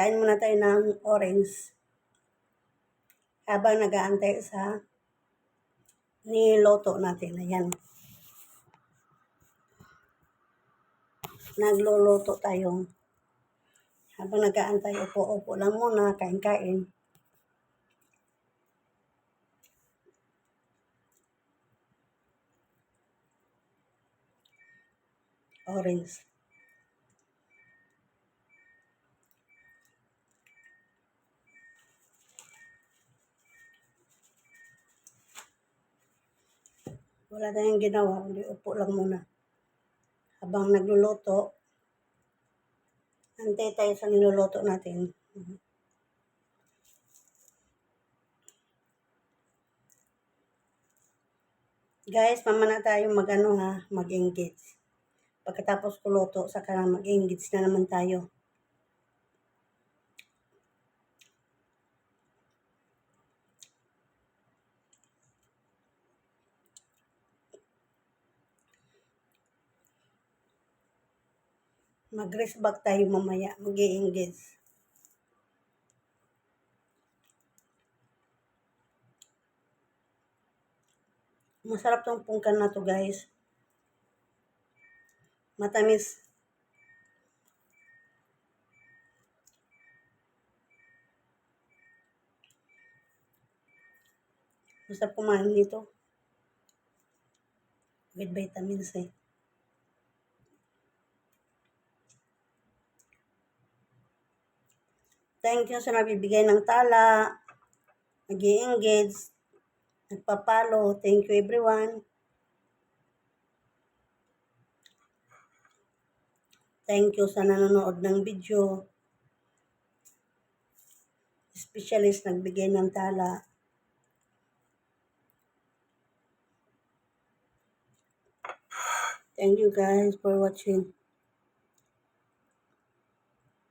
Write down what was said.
Kain muna tayo ng orange. Habang nag-aantay sa niloto natin. Ayan. Nagluluto tayo. Habang nag-aantay, upo-upo lang muna, kain-kain. Orange. Wala tayong ginawa, kundi upo lang muna. Habang nagluluto, antay tayo sa niluluto natin. Guys, mamana tayo mag-ano ha, mag-engage. Pagkatapos ko luto, saka mag-engage na naman tayo. Mag-rest back tayo mamaya, mag-engage. Masarap tong pungkan na to guys. Matamis. Masarap kumain nito. With vitamins eh. Thank you sa nabibigay ng tala. nag engage nagpapalo. Thank you everyone. Thank you sa nanonood ng video. Specialist nagbigay ng tala. Thank you guys for watching.